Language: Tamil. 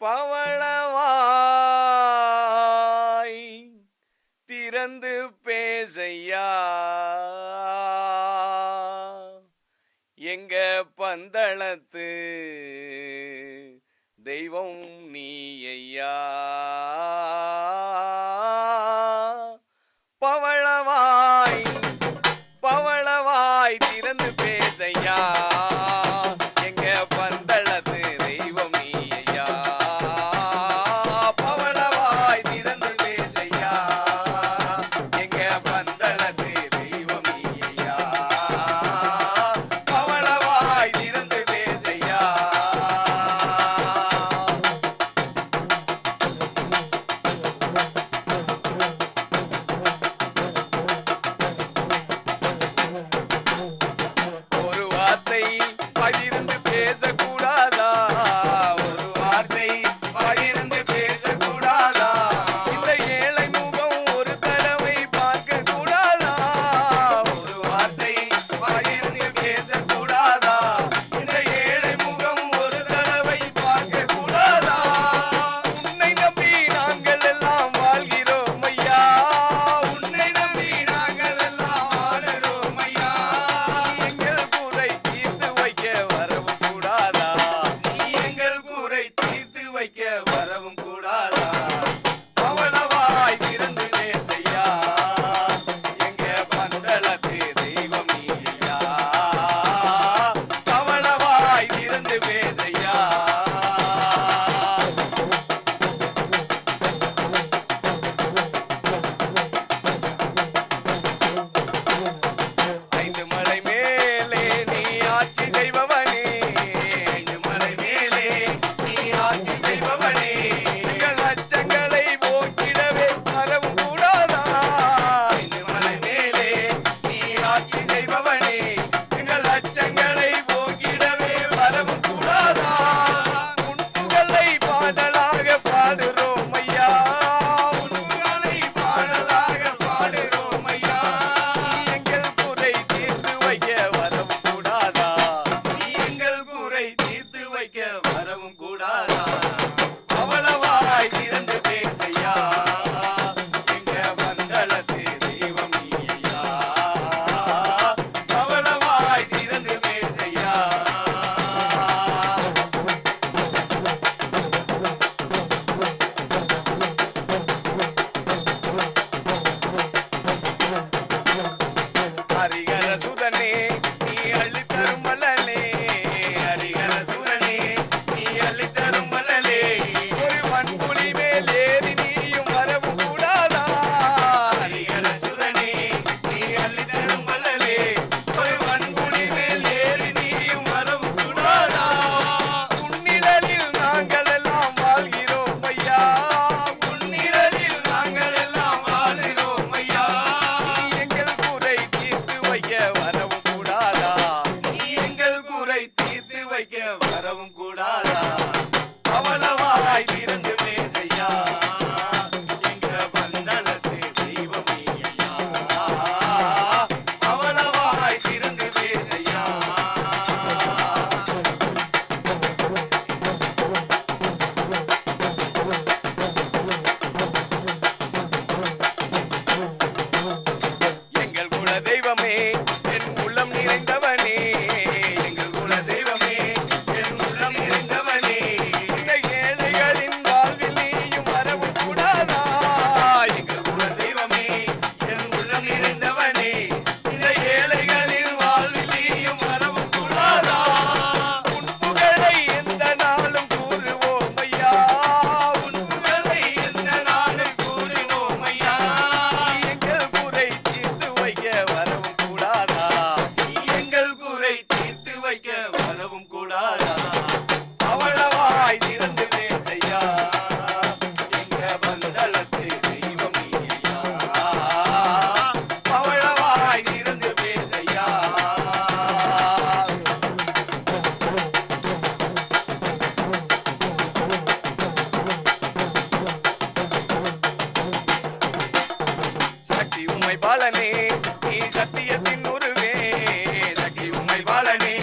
பவளவாய் திறந்து பேசையா. எங்க பந்தளத்து தெய்வம் நீ ஐயா. வரவும் கூடாதா? அவளவாய் திறந்து பேசையா வாழனே